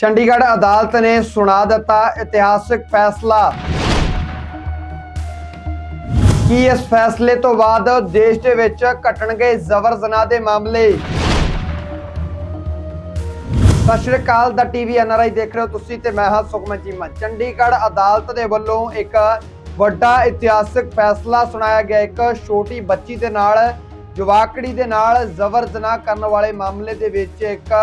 ਚੰਡੀਗੜ੍ਹ ਅਦਾਲਤ ਨੇ ਸੁਣਾ ਦਿੱਤਾ ਇਤਿਹਾਸਕ ਫੈਸਲਾ। ਕੀ ਇਸ ਫੈਸਲੇ ਤੋਂ ਬਾਅਦ ਦੇਸ਼ ਦੇ ਵਿੱਚ ਘਟਣਗੇ ਜ਼ਬਰ ਜ਼ਨਾ ਦੇ ਮਾਮਲੇ? ਸਤਿ ਸ਼੍ਰੀ ਅਕਾਲ, ਦਾ ਟੀਵੀ ਐਨਆਰਆਈ ਦੇਖ ਰਹੇ ਹੋ ਤੁਸੀਂ ਤੇ ਮੈਂ ਹਾਂ ਸੁਖਮਨ ਚੀਮਾ ਚੰਡੀਗੜ੍ਹ ਅਦਾਲਤ ਦੇ ਵੱਲੋਂ ਇੱਕ ਵੱਡਾ ਇਤਿਹਾਸਕ ਫੈਸਲਾ ਸੁਣਾਇਆ ਗਿਆ। ਇੱਕ ਛੋਟੀ ਬੱਚੀ ਦੇ ਨਾਲ, ਜਵਾਕੜੀ ਦੇ ਨਾਲ ਜ਼ਬਰ ਜ਼ਨਾ ਕਰਨ ਵਾਲੇ ਮਾਮਲੇ ਦੇ ਵਿੱਚ ਇੱਕ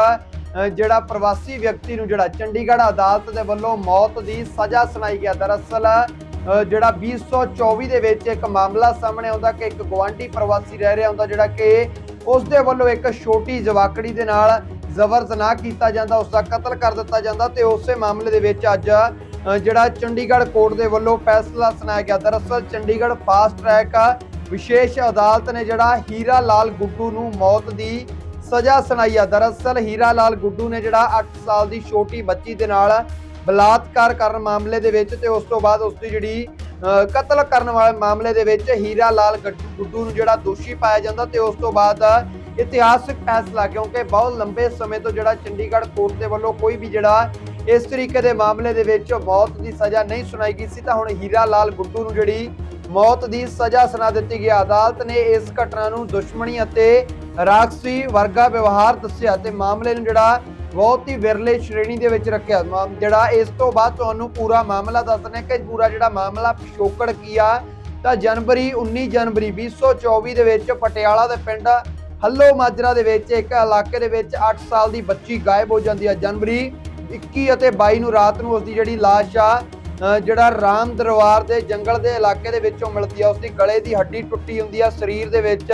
ਜਿਹੜਾ ਪ੍ਰਵਾਸੀ ਵਿਅਕਤੀ ਨੂੰ ਜਿਹੜਾ ਚੰਡੀਗੜ੍ਹ ਅਦਾਲਤ ਦੇ ਵੱਲੋਂ ਮੌਤ ਦੀ ਸਜ਼ਾ ਸੁਣਾਈ ਗਿਆ ਦਰਅਸਲ ਅ, ਜਿਹੜਾ 2024 ਦੇ ਵਿੱਚ ਇੱਕ ਮਾਮਲਾ ਸਾਹਮਣੇ ਆਉਂਦਾ ਕਿ ਇੱਕ ਗਵਾਂਢੀ ਪ੍ਰਵਾਸੀ ਰਹਿ ਰਿਹਾ ਹੁੰਦਾ ਜਿਹੜਾ ਕਿ ਉਸ ਦੇ ਵੱਲੋਂ ਇੱਕ ਛੋਟੀ ਜਵਾਕੜੀ ਦੇ ਨਾਲ ਜ਼ਬਰ ਜਨਾਹ ਕੀਤਾ ਜਾਂਦਾ ਉਸ ਦਾ ਕਤਲ ਕਰ ਦਿੱਤਾ ਜਾਂਦਾ ਤੇ ਉਸੇ ਮਾਮਲੇ ਦੇ ਵਿੱਚ ਅੱਜ ਜਿਹੜਾ ਚੰਡੀਗੜ੍ਹ ਕੋਰਟ ਦੇ ਵੱਲੋਂ ਫੈਸਲਾ ਸੁਣਾਇਆ ਗਿਆ। ਦਰਅਸਲ ਚੰਡੀਗੜ੍ਹ ਫਾਸਟ ਟਰੈਕ ਵਿਸ਼ੇਸ਼ ਅਦਾਲਤ ਨੇ ਜਿਹੜਾ ਹੀਰਾ ਲਾਲ ਗੁੱਡੂ ਨੂੰ ਮੌਤ ਦੀ ਸਜ਼ਾ ਸੁਣਾਈ ਆ। ਦਰਅਸਲ ਹੀਰਾ ਲਾਲ ਗੁੱਡੂ ਨੇ ਜਿਹੜਾ 8 ਸਾਲ ਦੀ ਛੋਟੀ ਬੱਚੀ ਦੇ ਨਾਲ ਬਲਾਤਕਾਰ ਕਰਨ ਮਾਮਲੇ ਦੇ ਵਿੱਚ ਤੇ ਉਸ ਤੋਂ ਬਾਅਦ ਉਸ ਦੀ ਜਿਹੜੀ ਕਤਲ ਕਰਨ ਵਾਲੇ ਮਾਮਲੇ ਦੇ ਵਿੱਚ ਹੀਰਾ ਲਾਲ ਗੁੱਡੂ ਨੂੰ ਜਿਹੜਾ ਦੋਸ਼ੀ ਪਾਇਆ ਜਾਂਦਾ ਤੇ ਉਸ ਤੋਂ ਬਾਅਦ ਇਤਿਹਾਸਕ ਫੈਸਲਾ, ਕਿਉਂਕਿ ਬਹੁਤ ਲੰਬੇ ਸਮੇਂ ਤੋਂ ਜਿਹੜਾ ਚੰਡੀਗੜ੍ਹ ਕੋਰਟ ਦੇ ਵੱਲੋਂ ਕੋਈ ਵੀ ਜਿਹੜਾ ਇਸ ਤਰੀਕੇ ਦੇ ਮਾਮਲੇ ਦੇ ਵਿੱਚ ਮੌਤ ਦੀ ਸਜ਼ਾ ਨਹੀਂ ਸੁਣਾਈ ਗਈ ਸੀ, ਤਾਂ ਹੁਣ ਹੀਰਾ ਲਾਲ ਗੁੱਡੂ ਨੂੰ ਜਿਹੜੀ ਮੌਤ ਦੀ ਸਜ਼ਾ ਸੁਣਾ ਦਿੱਤੀ ਗਈ। ਅਦਾਲਤ ਨੇ ਇਸ ਘਟਨਾ ਨੂੰ ਦੁਸ਼ਮਣੀ ਅਤੇ ਰਾਖਸੀ ਵਰਗਾ ਵਿਵਹਾਰ ਦੱਸਿਆ ਤੇ ਮਾਮਲੇ ਨੂੰ ਜਿਹੜਾ ਬਹੁਤ ਹੀ ਵਿਰਲੇ ਸ਼੍ਰੇਣੀ ਦੇ ਵਿੱਚ ਰੱਖਿਆ। ਮਾਮ- ਜਿਹੜਾ ਇਸ ਤੋਂ ਬਾਅਦ ਤੁਹਾਨੂੰ ਪੂਰਾ ਮਾਮਲਾ ਦੱਸਣਾ ਕਿ ਪੂਰਾ ਜਿਹੜਾ ਮਾਮਲਾ ਪਿਛੋਕੜ ਕੀ ਆ, ਤਾਂ ਜਨਵਰੀ 19 ਜਨਵਰੀ 2024 ਦੇ ਵਿੱਚ ਪਟਿਆਲਾ ਦੇ ਪਿੰਡ ਹੱਲੋ ਮਾਜਰਾ ਦੇ ਵਿੱਚ ਇੱਕ ਇਲਾਕੇ ਦੇ ਵਿੱਚ 8 ਸਾਲ ਦੀ ਬੱਚੀ ਗਾਇਬ ਹੋ ਜਾਂਦੀ ਹੈ ਜਨਵਰੀ 21 ਅਤੇ 22 ਨੂੰ ਰਾਤ ਨੂੰ ਉਸਦੀ ਜਿਹੜੀ ਲਾਸ਼ ਆ ਜਿਹੜਾ ਰਾਮ ਦਰਬਾਰ ਦੇ ਜੰਗਲ ਦੇ ਇਲਾਕੇ ਦੇ ਵਿੱਚੋਂ ਮਿਲਦੀ ਆ। ਉਸਦੀ ਗਲੇ ਦੀ ਹੱਡੀ ਟੁੱਟੀ ਹੁੰਦੀ ਆ। ਸਰੀਰ ਦੇ ਵਿੱਚ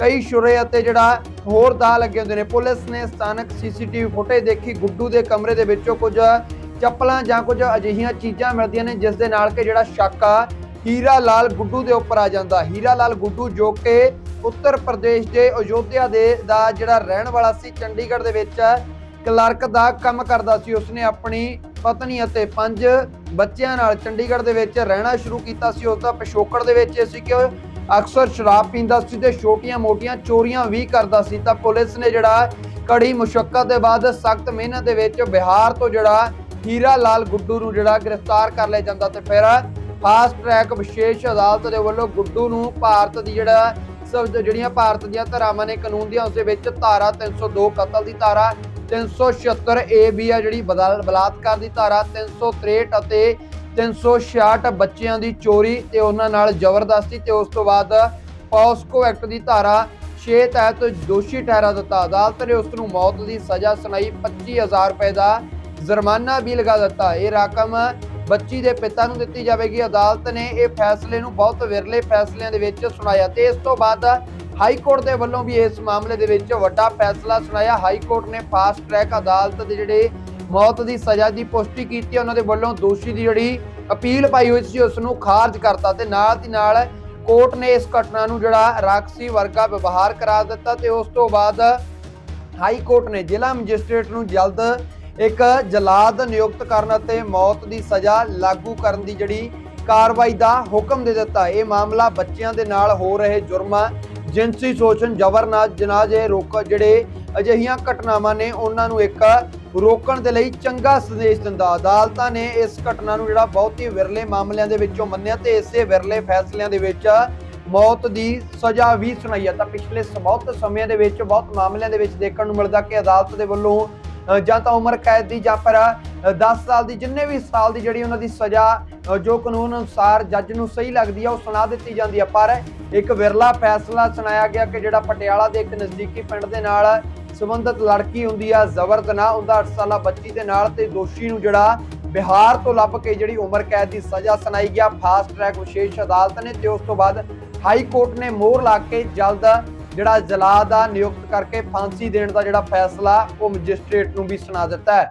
ਕਈ ਸ਼ੁਰੇ ਅਤੇ ਜਿਹੜਾ ਹੋਰ ਦਾ ਲੱਗੇ ਹੁੰਦੇ ਨੇ। ਪੁਲਿਸ ਨੇ ਸਥਾਨਕ ਸੀਸੀਟੀਵੀ ਫੁਟੇਜ ਦੇਖੀ, ਗੁੱਡੂ ਦੇ ਕਮਰੇ ਦੇ ਵਿੱਚੋਂ ਕੁਝ ਚੱਪਲਾਂ ਜਾਂ ਕੁਝ ਅਜਿਹੀਆਂ ਚੀਜ਼ਾਂ ਮਿਲਦੀਆਂ ਨੇ, ਜਿਸ ਦੇ ਨਾਲ ਕਿ ਜਿਹੜਾ ਸ਼ੱਕ ਆ, ਹੀਰਾ ਲਾਲ ਗੁੱਡੂ ਦੇ ਉੱਪਰ ਆ ਜਾਂਦਾ। ਹੀਰਾ ਲਾਲ ਗੁੱਡੂ ਜੋ ਕਿ ਉੱਤਰ ਪ੍ਰਦੇਸ਼ ਦੇ ਅਯੋਧਿਆ ਦੇ ਦਾ ਜਿਹੜਾ ਰਹਿਣ ਵਾਲਾ ਸੀ, ਚੰਡੀਗੜ੍ਹ ਦੇ ਵਿੱਚ ਕਲਰਕ ਦਾ ਕੰਮ ਕਰਦਾ ਸੀ। ਉਸਨੇ ਆਪਣੀ ਪਤਨੀ ਅਤੇ ਪੰਜ ਬੱਚਿਆਂ ਨਾਲ ਚੰਡੀਗੜ੍ਹ ਦੇ ਵਿੱਚ ਰਹਿਣਾ ਸ਼ੁਰੂ ਕੀਤਾ ਸੀ। ਉਸ ਦਾ ਪਿਛੋਕੜ ਦੇ ਵਿੱਚ ਇਹ ਸੀ ਕਿ ਅਕਸਰ ਸ਼ਰਾਬ ਪੀਂਦਾ ਸੀ ਤੇ ਛੋਟੀਆਂ-ਮੋਟੀਆਂ ਚੋਰੀਆਂ ਵੀ ਕਰਦਾ ਸੀ ਤਾਂ ਪੁਲਿਸ ਨੇ ਜਿਹੜਾ ਕੜੀ ਮੁਸ਼ੱਕਤ ਦੇ ਬਾਅਦ ਸਖਤ ਮਿਹਨਤ ਦੇ ਵਿੱਚ ਬਿਹਾਰ ਤੋਂ ਜਿਹੜਾ ਹੀਰਾ ਲਾਲ ਗੁੱਡੂ ਨੂੰ ਜਿਹੜਾ ਗ੍ਰਿਫਤਾਰ ਕਰ ਲਿਆ ਜਾਂਦਾ ਤੇ ਫਿਰ ਫਾਸਟ ਟਰੈਕ ਵਿਸ਼ੇਸ਼ ਅਦਾਲਤ ਦੇ ਵੱਲੋਂ ਗੁੱਡੂ ਨੂੰ ਭਾਰਤ ਦੀ ਜਿਹੜਾ ਸਭ ਜਿਹੜੀਆਂ ਭਾਰਤ ਦੀਆਂ ਧਾਰਾਵਾਂ ਨੇ ਕਾਨੂੰਨ ਦੀਆਂ, ਉਸ ਦੇ ਵਿੱਚ ਧਾਰਾ 302 ਕਤਲ ਦੀ ਧਾਰਾ 376 ਏ ਬੀ ਆ ਜਿਹੜੀ ਬਦਲ- ਬਲਾਤਕਾਰ ਦੀ ਧਾਰਾ 363 ਅਤੇ 366 ਬੱਚਿਆਂ ਦੀ ਚੋਰੀ ਤੇ ਉਹਨਾਂ ਨਾਲ ਜ਼ਬਰਦਸਤੀ ਤੇ ਉਸ ਤੋਂ ਬਾਅਦ ਪੌਸਕੋ ਐਕਟ ਦੀ ਧਾਰਾ 6 ਤਹਿਤ ਦੋਸ਼ੀ ਠਹਿਰਾ ਦਿੱਤਾ। ਅਦਾਲਤ ਨੇ ਉਸ ਨੂੰ ਮੌਤ ਦੀ ਸਜ਼ਾ ਸੁਣਾਈ। 25000 ਰੁਪਏ ਦਾ ਜੁਰਮਾਨਾ ਵੀ ਲਗਾ ਦਿੱਤਾ। ਇਹ ਰਕਮ ਬੱਚੀ ਦੇ ਪਿਤਾ ਨੂੰ ਦਿੱਤੀ ਜਾਵੇਗੀ। ਅਦਾਲਤ ਨੇ ਇਹ ਫੈਸਲੇ ਨੂੰ ਬਹੁਤ ਵਿਰਲੇ ਫੈਸਲਿਆਂ ਦੇ ਵਿੱਚ ਸੁਣਾਇਆ ਤੇ ਇਸ ਤੋਂ ਬਾਅਦ ਹਾਈ ਕੋਰਟ ਦੇ ਵੱਲੋਂ ਵੀ ਇਸ ਮਾਮਲੇ ਦੇ ਵਿੱਚ ਵੱਡਾ ਫੈਸਲਾ ਸੁਣਾਇਆ। ਹਾਈ ਕੋਰਟ ਨੇ ਫਾਸਟ ਟਰੈਕ ਅਦਾਲਤ ਦੇ ਜਿਹੜੇ ਮੌਤ ਦੀ ਸਜ਼ਾ ਦੀ ਪੁਸ਼ਟੀ ਕੀਤੀ ਉਹਨਾਂ ਦੇ ਵੱਲੋਂ ਦੋਸ਼ੀ ਦੀ ਜਿਹੜੀ ਅਪੀਲ ਪਾਈ ਹੋਈ ਸੀ, ਉਸ ਨੂੰ ਖਾਰਜ ਕਰਤਾ ਤੇ ਨਾਲ ਦੀ ਨਾਲ ਕੋਰਟ ਨੇ ਇਸ ਘਟਨਾ ਨੂੰ ਜਿਹੜਾ ਰਾਖਸੀ ਵਰਗਾ ਵਿਵਹਾਰ ਕਰਾ ਦਿੱਤਾ ਤੇ ਉਸ ਤੋਂ ਬਾਅਦ ਹਾਈ ਕੋਰਟ ਨੇ ਜ਼ਿਲ੍ਹਾ ਮੈਜਿਸਟ੍ਰੇਟ ਨੂੰ ਜਲਦ ਇੱਕ ਜਲਾਦ ਨਿਯੁਕਤ ਕਰਨ ਅਤੇ ਮੌਤ ਦੀ ਸਜ਼ਾ ਲਾਗੂ ਕਰਨ ਦੀ ਜਿਹੜੀ ਕਾਰਵਾਈ ਦਾ ਹੁਕਮ ਦੇ ਦਿੱਤਾ। ਇਹ ਮਾਮਲਾ ਬੱਚਿਆਂ ਦੇ ਨਾਲ ਹੋ ਰਹੇ ਜੁਰਮਾਂ ਜਿਨਸੀ ਸ਼ੋਸ਼ਣ ਜਬਰਨਾਜ ਜਨਾਜੇ ਰੋਕ ਜਿਹੜੇ ਅਜਿਹੀਆਂ ਘਟਨਾਵਾਂ ਨੇ ਉਹਨਾਂ ਨੂੰ ਇੱਕ ਰੋਕਣ ਦੇ ਲਈ ਚੰਗਾ ਸੰਦੇਸ਼ ਦਿੰਦਾ। ਅਦਾਲਤਾਂ ਨੇ ਇਸ ਘਟਨਾ ਨੂੰ ਜਿਹੜਾ ਬਹੁਤ ਹੀ ਵਿਰਲੇ ਮਾਮਲਿਆਂ ਦੇ ਵਿੱਚੋਂ ਮੰਨਿਆ ਤੇ ਇਸੇ ਵਿਰਲੇ ਫੈਸਲਿਆਂ ਦੇ ਵਿੱਚ ਮੌਤ ਦੀ ਸਜ਼ਾ ਵੀ ਸੁਣਾਈ ਹੈ। ਤਾਂ ਪਿਛਲੇ ਬਹੁਤ ਸਮਿਆਂ ਦੇ ਵਿੱਚ ਬਹੁਤ ਮਾਮਲਿਆਂ ਦੇ ਵਿੱਚ ਦੇਖਣ ਨੂੰ ਮਿਲਦਾ ਕਿ ਅਦਾਲਤ ਦੇ ਵੱਲੋਂ ਜਾਂ ਤਾਂ ਉਮਰ ਕੈਦ ਦੀ ਜਾਂ ਫਿਰ 10 ਸਾਲ ਦੀ, ਜਿੰਨੇ ਵੀ ਸਾਲ ਦੀ ਜਿਹੜੀ ਉਹਨਾਂ ਦੀ ਸਜ਼ਾ ਜੋ ਕਾਨੂੰਨ ਅਨੁਸਾਰ ਜੱਜ ਨੂੰ ਸਹੀ ਲੱਗਦੀ ਆ, ਉਹ ਸੁਣਾ ਦਿੱਤੀ ਜਾਂਦੀ ਆ। ਪਰ ਇੱਕ ਵਿਰਲਾ ਫੈਸਲਾ ਸੁਣਾਇਆ ਗਿਆ ਕਿ ਜਿਹੜਾ ਪਟਿਆਲਾ ਦੇ ਇੱਕ ਨਜ਼ਦੀਕੀ ਪਿੰਡ ਦੇ ਨਾਲ ਸੰਬੰਧਿਤ ਲੜਕੀ ਹੁੰਦੀ ਆ ਜ਼ਬਰਦਨਾ ਉਹਦਾ 8 ਸਾਲਾ ਬੱਚੀ ਦੇ ਨਾਲ ਤੇ ਦੋਸ਼ੀ ਨੂੰ ਜਿਹੜਾ ਬਿਹਾਰ ਤੋਂ ਲੱਭ ਕੇ ਜਿਹੜੀ ਉਮਰ ਕੈਦ ਦੀ ਸਜ਼ਾ ਸੁਣਾਈ ਗਿਆ। ਫਾਸਟ ਟਰੈਕ ਵਿਸ਼ੇਸ਼ ਅਦਾਲਤ ਨੇ ਤੇ ਉਸ ਤੋਂ ਬਾਅਦ ਹਾਈ ਕੋਰਟ ਨੇ ਮੋਹਰ ਲਾ ਕੇ ਜਲਦ ਜਿਹੜਾ ਜਲਾਦ ਆ ਨਿਯੁਕਤ ਕਰਕੇ ਫਾਂਸੀ ਦੇਣ ਦਾ ਜਿਹੜਾ ਫੈਸਲਾ ਉਹ ਮੈਜਿਸਟ੍ਰੇਟ ਨੂੰ ਵੀ ਸੁਣਾ ਦਿੱਤਾ ਹੈ।